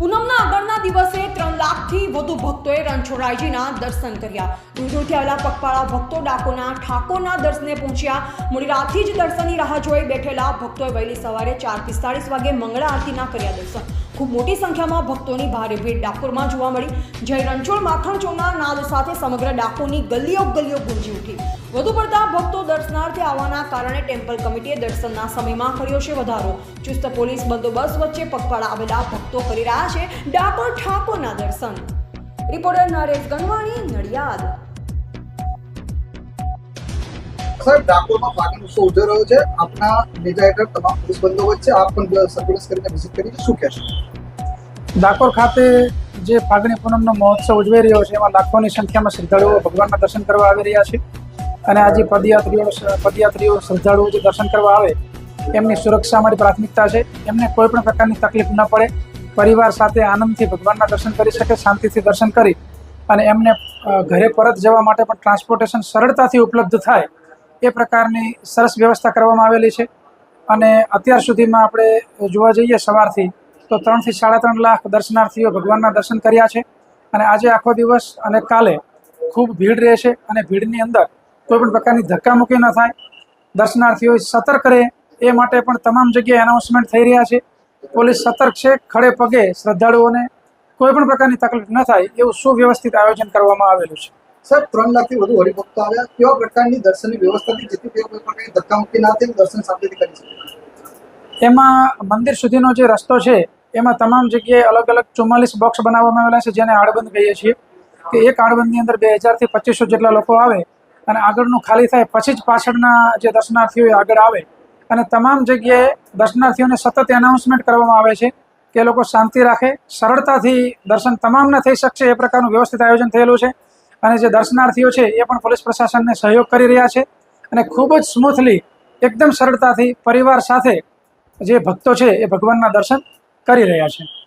પૂનમના આગળના દિવસે ત્રણ લાખથી વધુ ભક્તોએ રણછોડરાયજીના દર્શન કર્યા. દૂર દૂરથી આવેલા પગપાળા ભક્તો ડાકોના ઠાકોરના દર્શને પહોંચ્યા. મોડી રાતથી જ દર્શનની રાહ જોઈ બેઠેલા ભક્તોએ વહેલી સવારે ચાર પિસ્તાળીસ વાગે મંગળા આરતીના કર્યા દર્શન. ખૂબ મોટી સંખ્યામાં ભક્તોની ભારે ભીડ ડાકોરમાં જોવા મળી. જય રણછોડ માખણ ચોના નાદ સાથે સમગ્ર ડાકોરની ગલીઓ ગલીઓ ગુંજી ઉઠી. વધુ પડતા ભક્તો દર્શનાર્થે આવવાના કારણે ટેમ્પલ કમિટીએ દર્શનના સમયમાં કર્યો છે વધારો. ચુસ્ત પોલીસ બંદોબસ્ત વચ્ચે પગપાળા આવેલા ભક્તો કરી રહ્યા છે ડાકોર ઠાકોરના દર્શન. રિપોર્ટર નરેશ ગણવાણી નડિયાદ. સર ડાકોરમાં પાટણ ઉત્સવ ઉજવી રહ્યો છે. આપના નેતા હેઠળ તમામ પોલીસ બંદોબસ્ત છે આપ પણ સર્વેલન્સ કરીને વિઝિટ કરી શું કહેશો? ડાકોર ખાતે જે ફાગણી પૂનમનો મહોત્સવ ઉજવાઈ રહ્યો છે એમાં લાખોની સંખ્યામાં શ્રદ્ધાળુઓ ભગવાનના દર્શન કરવા આવી રહ્યા છે. અને આજે પદયાત્રીઓ પદયાત્રીઓ શ્રદ્ધાળુઓ જે દર્શન કરવા આવે, એમની સુરક્ષા અમારી પ્રાથમિકતા છે. એમને કોઈ પણ પ્રકારની તકલીફ ન પડે. પરિવાર સાથે આનંદથી ભગવાનના દર્શન કરી શકે, શાંતિથી દર્શન કરી અને એમને ઘરે પરત જવા માટે પણ ટ્રાન્સપોર્ટેશન સરળતાથી ઉપલબ્ધ થાય એ પ્રકારની સરસ વ્યવસ્થા કરવામાં આવેલી છે. અને અત્યાર સુધીમાં આપણે જોવા જઈએ સવારથી, તો ત્રણથી સાડા ત્રણ લાખ દર્શનાર્થીઓ ભગવાનના દર્શન કર્યા છે. અને આજે આખો દિવસ અને કાલે ખૂબ ભીડ રહેશે અને ભીડની અંદર કોઈ પણ પ્રકારની ધક્કામુક્કી ન થાય. દર્શનાર્થીઓ સતર્ક રહે. એ માટે પણ તમામ જગ્યાએ એનાઉન્સમેન્ટ થઈ રહ્યા છે. પોલીસ સતર્ક છે. ખડે પગે શ્રદ્ધાળુઓને કોઈ પણ પ્રકારની તકલીફ ન થાય એવું સુવ્યવસ્થિત આયોજન કરવામાં આવેલું છે. સર ત્રણ લાખથી વધુ હરિભક્તો આવ્યા. કેવા પ્રકારની દર્શનની વ્યવસ્થા હતી જેથી તેઓ કોઈ પ્રકારની ધક્કામુક્કી ના થાય દર્શન શાંતિથી કરી શકે? એમાં મંદિર સુધીનો જે રસ્તો છે એમાં તમામ જગ્યાએ અલગ અલગ ચુમ્માલીસ બોક્સ બનાવવામાં આવેલા છે જેને આડબંધ કહીએ છીએ. કે એક આડબંધની અંદર બે હજારથી પચીસો જેટલા લોકો આવે અને આગળનું ખાલી થાય પછી જ પાછળના જે દર્શનાર્થીઓ આગળ આવે. અને તમામ જગ્યાએ દર્શનાર્થીઓને સતત એનાઉન્સમેન્ટ કરવામાં આવે છે કે લોકો શાંતિ રાખે, સરળતાથી દર્શન તમામને થઈ શકશે એ પ્રકારનું વ્યવસ્થિત આયોજન થયેલું છે. અને જે દર્શનાર્થીઓ છે એ પણ પોલીસ પ્રશાસનને સહયોગ કરી રહ્યા છે. અને ખૂબ જ સ્મૂથલી એકદમ સરળતાથી પરિવાર સાથે જે ભક્તો છે એ ભગવાનના દર્શન કરી રહ્યા છે.